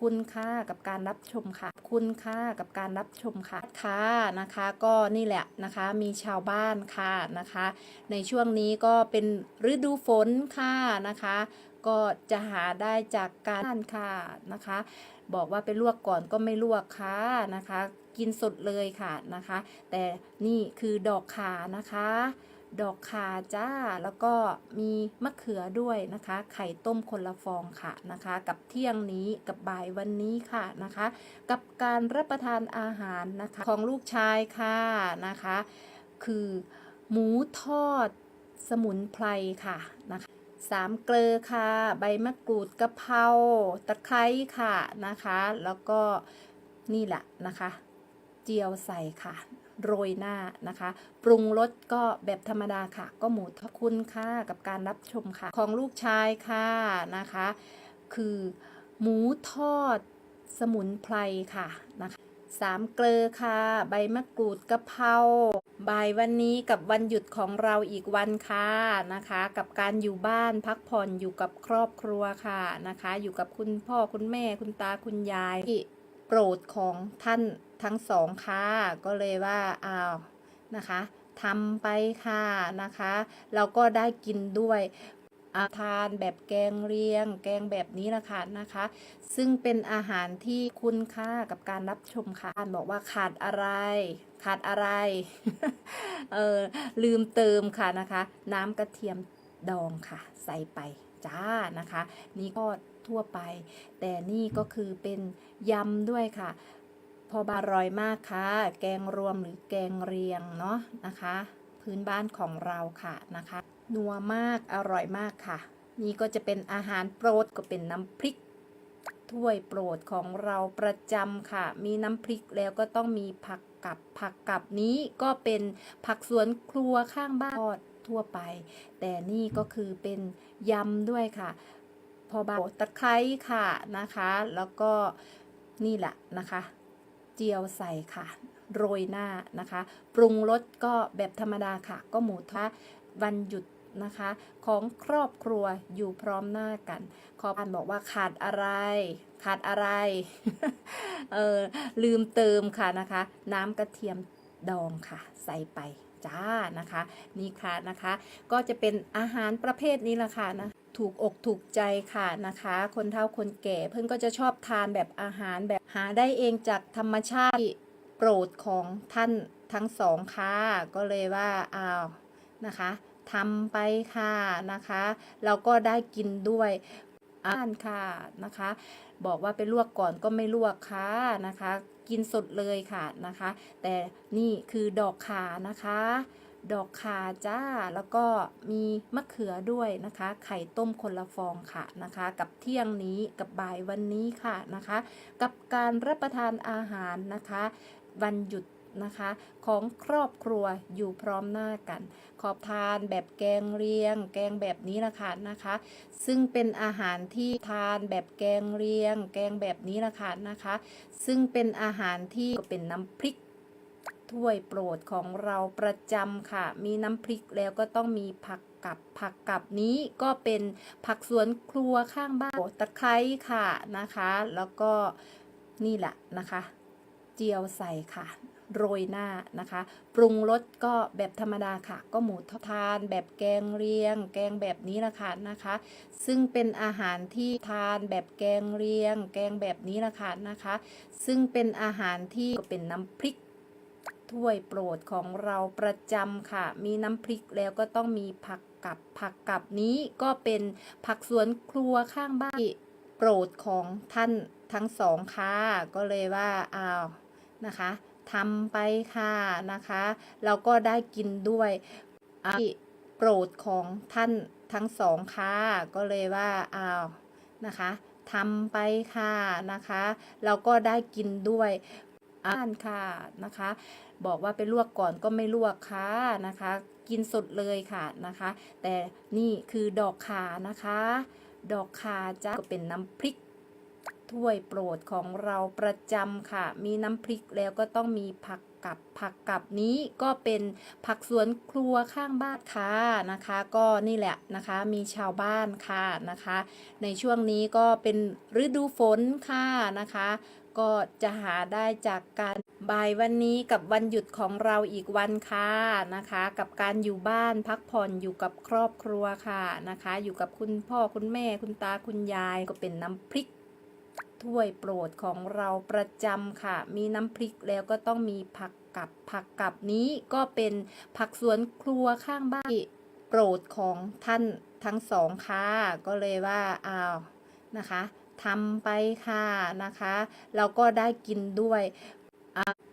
คุณค่ากับการรับชมค่ะ คุณค่ากับการรับชมค่ะค่ะนะคะ ก็นี่แหละนะคะมีชาวบ้านค่ะนะคะ ในช่วงนี้ก็เป็นฤดูฝนค่ะนะคะ ก็จะหาได้จากการค่ะนะคะ บอกว่าไปลวกก่อนก็ไม่ลวกค่ะนะคะ กินสดเลยค่ะนะคะ แต่นี่คือดอกขานะคะ ดอกขาจ้า แล้วก็มีมะเขือด้วยนะคะ ไข่ต้มคนละฟองค่ะนะคะ กับเที่ยงนี้กับบ่ายวันนี้ค่ะนะคะ กับการรับประทานอาหารนะคะของลูกชายค่ะนะคะ คือหมูทอดสมุนไพรค่ะนะคะสามเกลือค่ะ ใบมะกรูดกะเพราตะไคร้ค่ะนะคะ แล้วก็นี่แหละนะคะ เจียวใส่ค่ะ โรยหน้านะคะ ปรุงรสก็แบบธรรมดาค่ะ ก็หมูทอดคุณค่ากับการรับชมค่ะ ของลูกชายค่ะนะคะ คือหมูทอดสมุนไพรค่ะนะคะสามเกลือค่ะ ใบมะกรูดกะเพราบ่ายวันนี้กับวันหยุดของเราอีกวันค่ะนะคะ กับการอยู่บ้านพักผ่อนอยู่กับครอบครัวค่ะนะคะ อยู่กับคุณพ่อคุณแม่คุณตาคุณยายที่โปรดของท่าน ทั้งสองค่ะก็เลยว่าอ้าวนะคะทำไปค่ะนะคะ เราก็ได้กินด้วยาทานแบบแกงเรียง แกงแบบนี้ละคะนะคะ ซึ่งเป็นอาหารที่คุณค่ากับการรับชมค่ะบอกว่าขาดอะไร ขาดอะไรเออลืมเติมค่ะนะคะ น้ำกระเทียมดองค่ะ ใส่ไปจ้านะคะ นี่ก็ทั่วไป แต่นี่ก็คือเป็นยำด้วยค่ะ พอบาอร่อยมากค่ะ แกงรวมหรือแกงเรียงเนาะนะคะ พื้นบ้านของเราค่ะนะคะ นัวมากอร่อยมากค่ะ นี่ก็จะเป็นอาหารโปรดก็เป็นน้ำพริก ถ้วยโปรดของเราประจำค่ะ มีน้ำพริกแล้วก็ต้องมีผักกับผักกับนี้ก็เป็นผักสวนครัวข้างบ้านทั่วไป แต่นี่ก็คือเป็นยำด้วยค่ะ พอบาตะไคร้ค่ะนะคะ แล้วก็นี่แหละนะคะ เจียวใส่ค่ะ โรยหน้านะคะ ปรุงรสก็แบบธรรมดาค่ะ ก็หมูทะวันหยุดนะคะ ของครอบครัวอยู่พร้อมหน้ากัน ขอพันบอกว่าขาดอะไร ขาดอะไร เออลืมเติมค่ะนะคะ น้ำกระเทียมดองค่ะ ใส่ไปจ้านะคะ นี่ค่ะนะคะ ก็จะเป็นอาหารประเภทนี้ละค่ะนะ ถูกอกถูกใจค่ะนะคะ คนเฒ่าคนแก่เพื่อนก็จะชอบทานแบบอาหารแบบหาได้เองจากธรรมชาติโปรดของท่านทั้งสองค่ะก็เลยว่าอ้าวนะคะทำไปค่ะนะคะเราก็ได้กินด้วยอ่านค่ะนะคะ บอกว่าไปลวกก่อนก็ไม่ลวกค่ะนะคะ กินสดเลยค่ะนะคะ แต่นี่คือดอกขานะคะ ดอกคาจ้า แล้วก็มีมะเขือด้วยนะคะ ไข่ต้มคนละฟองค่ะนะคะ กับเที่ยงนี้กับบ่ายวันนี้ค่ะนะคะ กับการรับประทานอาหารนะคะ วันหยุดนะคะของครอบครัวอยู่พร้อมหน้ากัน ขอบทานแบบแกงเรียง แกงแบบนี้ละคะนะคะ ซึ่งเป็นอาหารที่ทานแบบแกงเรียง แกงแบบนี้ละคะนะคะ ซึ่งเป็นอาหารที่เป็นน้ำพริก ถ้วยโปรดของเราประจำค่ะ มีน้ำพริกแล้วก็ต้องมีผักกับผักกับนี้ก็เป็นผักสวนครัวข้างบ้านตะไคร้ค่ะนะคะ แล้วก็นี่แหละนะคะ เจียวใส่ค่ะ โรยหน้านะคะ ปรุงรสก็แบบธรรมดาค่ะ ก็หมูทานแบบแกงเรียง แกงแบบนี้ละค่ะนะคะ ซึ่งเป็นอาหารที่ทานแบบแกงเรียง แกงแบบนี้ละค่ะนะคะ ซึ่งเป็นอาหารที่เป็นน้ำพริก ถ้วยโปรดของเราประจำค่ะ มีน้ำพริกแล้วก็ต้องมีผักกับผักกับนี้ก็เป็นผักสวนครัวข้างบ้านที่โปรดของท่านทั้งสองค่ะ ก็เลยว่าอ้าวนะคะทำไปค่ะนะคะ เราก็ได้กินด้วยที่โปรดของท่านทั้งสองค่ะ ก็เลยว่าอ้าวนะคะทำไปค่ะนะคะ เราก็ได้กินด้วยอ่านค่ะนะคะ บอกว่าไปลวกก่อนก็ไม่ลวกค่ะนะคะ กินสดเลยค่ะนะคะ แต่นี่คือดอกขานะคะ ดอกขาจ้าก็เป็นน้ำพริกถ้วยโปรดของเราประจำค่ะ มีน้ำพริกแล้วก็ต้องมีผักกับผักกับนี้ก็เป็นผักสวนครัวข้างบ้านค่ะนะคะ ก็นี่แหละนะคะมีชาวบ้านค่ะนะคะ ในช่วงนี้ก็เป็นฤดูฝนค่ะนะคะ ก็จะหาได้จากการ บ่ายวันนี้กับวันหยุดของเราอีกวันค่ะนะคะ กับการอยู่บ้านพักผ่อนอยู่กับครอบครัวค่ะนะคะ อยู่กับคุณพ่อคุณแม่คุณตาคุณยายก็เป็นน้ำพริกถ้วยโปรดของเราประจำค่ะ มีน้ำพริกแล้วก็ต้องมีผักกับผักกับนี้ก็เป็นผักสวนครัวข้างบ้านโปรดของท่านทั้งสองค่ะก็เลยว่าอ้าวนะคะทำไปค่ะนะคะ เราก็ได้กินด้วย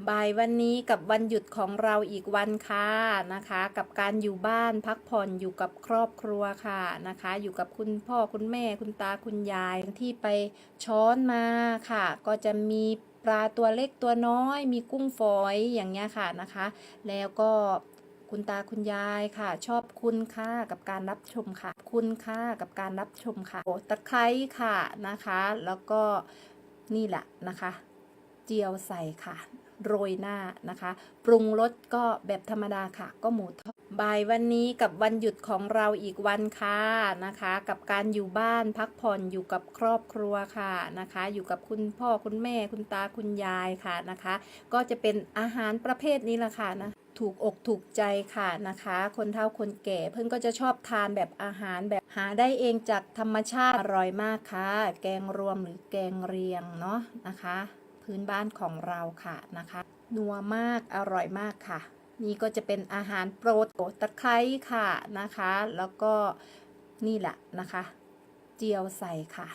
บ่ายวันนี้กับวันหยุดของเราอีกวันค่ะนะคะ กับการอยู่บ้านพักผ่อนอยู่กับครอบครัวค่ะนะคะ อยู่กับคุณพ่อคุณแม่คุณตาคุณยายที่ไปช้อนมาค่ะ ก็จะมีปลาตัวเล็กตัวน้อย มีกุ้งฝอยอย่างเงี้ยค่ะนะคะ แล้วก็คุณตาคุณยายค่ะ ชอบคุณค่ากับการรับชมค่ะ คุณค่ากับการรับชมค่ะโอ้ตะไคร้ค่ะนะคะ แล้วก็นี่แหละนะคะ เจียวใส่ค่ะ โรยหน้านะคะ ปรุงรสก็แบบธรรมดาค่ะ ก็หมูทอดบ่ายวันนี้กับวันหยุดของเราอีกวันค่ะนะคะ กับการอยู่บ้านพักผ่อนอยู่กับครอบครัวค่ะนะคะ อยู่กับคุณพ่อคุณแม่คุณตาคุณยายค่ะนะคะ ก็จะเป็นอาหารประเภทนี้แหละค่ะนะถูกอกถูกใจค่ะนะคะ คนเฒ่าคนแก่เพิ่งก็จะชอบทานแบบอาหารแบบหาได้เองจากธรรมชาติอร่อยมากค่ะ แกงรวมหรือแกงเรียงเนาะนะคะ พื้นบ้านของเราค่ะนะคะ นัวมากอร่อยมากค่ะ นี่ก็จะเป็นอาหารโปรดตะไคร้ค่ะนะคะ แล้วก็นี่แหละนะคะ เจียวใส่ค่ะ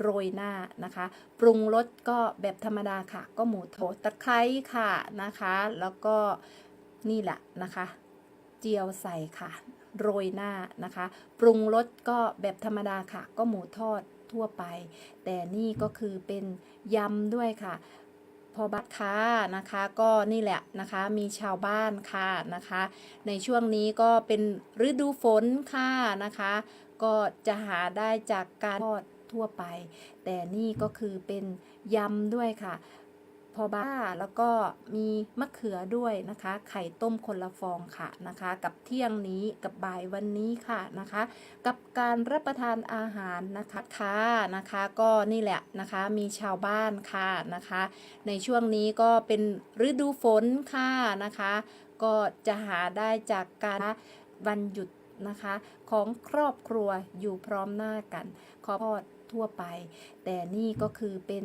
โรยหน้านะคะ ปรุงรสก็แบบธรรมดาค่ะ ก็หมูโถตะไคร้ค่ะนะคะ แล้วก็นี่แหละนะคะ เจียวใส่ค่ะ โรยหน้านะคะ ปรุงรสก็แบบธรรมดาค่ะ ก็หมูทอด ทั่วไป แต่นี่ก็คือเป็นยำด้วยค่ะ พอบัตรค้านะคะก็นี่แหละนะคะมีชาวบ้านค่ะนะคะ ในช่วงนี้ก็เป็นฤดูฝนค่ะนะคะ ก็จะหาได้จากการทอดทั่วไป แต่นี่ก็คือเป็นยำด้วยค่ะ พอบ้าแล้วก็มีมะเขือด้วยนะคะ ไข่ต้มคนละฟองค่ะนะคะ กับเที่ยงนี้กับบ่ายวันนี้ค่ะนะคะ กับการรับประทานอาหารนะคะค่ะนะคะ ก็นี่แหละนะคะมีชาวบ้านค่ะนะคะ ในช่วงนี้ก็เป็นฤดูฝนค่ะนะคะ ก็จะหาได้จากการวันหยุดนะคะของครอบครัวอยู่พร้อมหน้ากัน ขอทอดทั่วไป แต่นี่ก็คือเป็น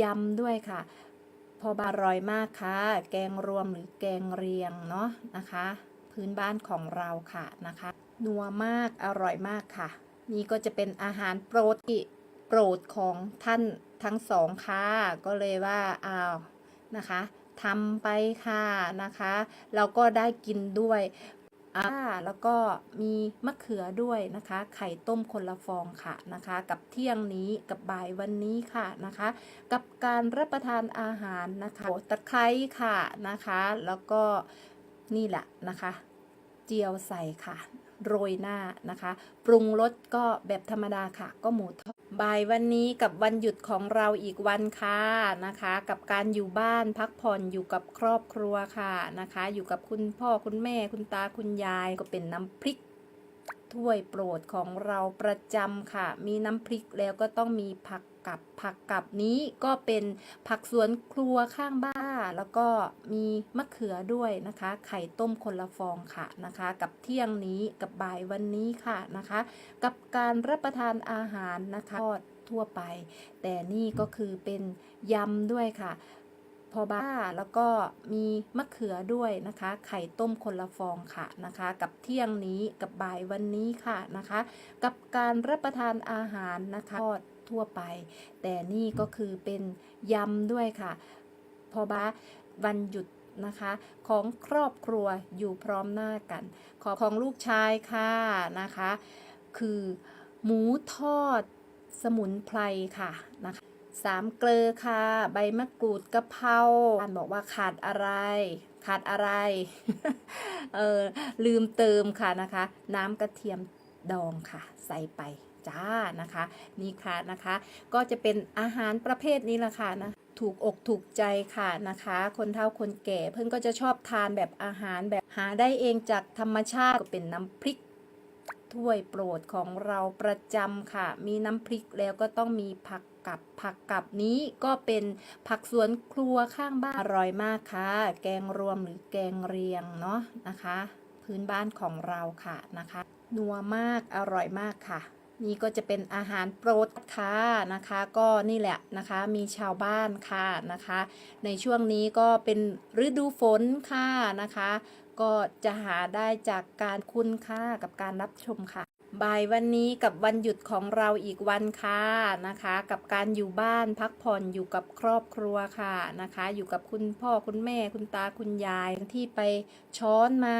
ยำด้วยค่ะ พอบาอร่อยมากค่ะ แกงรวมหรือแกงเรียงเนาะนะคะ พื้นบ้านของเราค่ะนะคะ นัวมากอร่อยมากค่ะ นี่ก็จะเป็นอาหารโปรดโปรดของท่านทั้งสองค่ะก็เลยว่าอ้าวนะคะทำไปค่ะนะคะ เราก็ได้กินด้วย อ่าแล้วก็มีมะเขือด้วยนะคะ ไข่ต้มคนละฟองค่ะนะคะ กับเที่ยงนี้กับบ่ายวันนี้ค่ะนะคะ กับการรับประทานอาหารนะคะตะไคร้ค่ะนะคะ แล้วก็นี่แหละนะคะ เจียวใส่ค่ะ โรยหน้านะคะ ปรุงรสก็แบบธรรมดาค่ะ ก็หมูทอด บ่ายวันนี้กับวันหยุดของเราอีกวันค่ะนะคะ กับการอยู่บ้านพักผ่อนอยู่กับครอบครัวค่ะนะคะ อยู่กับคุณพ่อคุณแม่คุณตาคุณยายก็เป็นน้ำพริกถ้วยโปรดของเราประจำค่ะ มีน้ำพริกแล้วก็ต้องมีผัก กับผักกับนี้ก็เป็นผักสวนครัวข้างบ้าน แล้วก็มีมะเขือด้วยนะคะ ไข่ต้มคนละฟองค่ะนะคะ กับเที่ยงนี้กับบ่ายวันนี้ค่ะนะคะ กับการรับประทานอาหารนะคะทอดทั่วไป แต่นี่ก็คือเป็นยำด้วยค่ะพอบ้าแล้วก็มีมะเขือด้วยนะคะ ไข่ต้มคนละฟองค่ะนะคะ กับเที่ยงนี้กับบ่ายวันนี้ค่ะนะคะ กับการรับประทานอาหารนะคะทอด ทั่วไป แต่นี่ก็คือเป็นยำด้วยค่ะ พอบ้าวันหยุดนะคะของครอบครัวอยู่พร้อมหน้ากัน ขอของลูกชายค่ะนะคะ คือหมูทอดสมุนไพรค่ะนะคะสามเกลือค่ะ ใบมะกรูดกะเพราท่านบอกว่าขาดอะไร ขาดอะไร เออลืมเติมค่ะนะคะ น้ำกระเทียมดองค่ะ ใส่ไป จ้านะคะ นี่ค่ะนะคะ ก็จะเป็นอาหารประเภทนี้ละค่ะนะถูกอกถูกใจค่ะนะคะ คนเฒ่าคนแก่เพื่อนก็จะชอบทานแบบอาหารแบบหาได้เองจากธรรมชาติก็เป็นน้ำพริกถ้วยโปรดของเราประจำค่ะ มีน้ำพริกแล้วก็ต้องมีผักกับผักกับนี้ก็เป็นผักสวนครัวข้างบ้านอร่อยมากค่ะ แกงรวมหรือแกงเรียงเนาะนะคะ พื้นบ้านของเราค่ะนะคะ นัวมากอร่อยมากค่ะ นี่ก็จะเป็นอาหารโปรดค่ะนะคะ ก็นี่แหละนะคะมีชาวบ้านค่ะนะคะ ในช่วงนี้ก็เป็นฤดูฝนค่ะนะคะ ก็จะหาได้จากการคุณค่ากับการรับชมค่ะบ่ายวันนี้กับวันหยุดของเราอีกวันค่ะนะคะ กับการอยู่บ้านพักผ่อนอยู่กับครอบครัวค่ะนะคะ อยู่กับคุณพ่อคุณแม่คุณตาคุณยายที่ไปช้อนมา